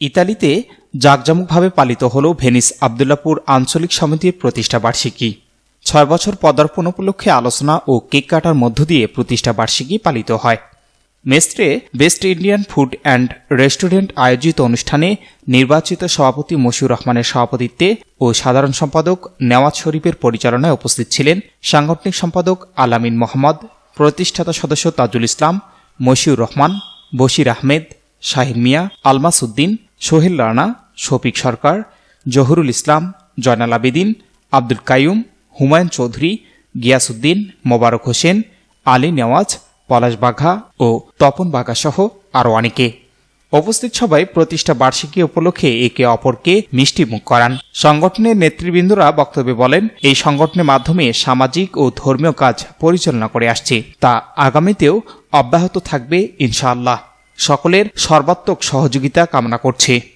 ইতালিতে জাঁকজমকভাবে পালিত হল ভেনিস আবদুল্লাপুর আঞ্চলিক সমিতির প্রতিষ্ঠা বার্ষিকী। ছয় বছর পদার্পণ উপলক্ষে আলোচনা ও কেক কাটার মধ্য দিয়ে প্রতিষ্ঠা বার্ষিকী পালিত হয়। মেস্ত্রে best Indian food and restaurant আয়োজিত অনুষ্ঠানে নির্বাচিত সভাপতি মশিউর রহমানের সভাপতিত্বে ও সাধারণ সম্পাদক নেওয়াজ শরীফের পরিচালনায় উপস্থিত ছিলেন সাংগঠনিক সম্পাদক আলামিন মোহাম্মদ, প্রতিষ্ঠাতা সদস্য তাজুল ইসলাম, মশিউর রহমান, বশির আহমেদ, শাহিন মিয়া, আলমাস উদ্দিন সোহেল রানা, শফিক সরকার, জহুরুল ইসলাম, জয়নাল আবেদিন, আব্দুল কাইয়ুম, হুমায়ুন চৌধুরী, গিয়াসউদ্দিন, মোবারক হোসেন, আলী নেওয়াজ, পলাশ বাঘা ও তপন বাঘা সহ আরও অনেকে। উপস্থিত সবাই প্রতিষ্ঠা বার্ষিকী উপলক্ষে একে অপরকে মিষ্টি মুখ করান। সংগঠনের নেতৃবৃন্দরা বক্তব্যে বলেন, এই সংগঠনের মাধ্যমে সামাজিক ও ধর্মীয় কাজ পরিচালনা করে আসছে। তা আগামীতেও অব্যাহত থাকবে, ইনশাআল্লাহ। সকলের সর্বাত্মক সহযোগিতা কামনা করছে।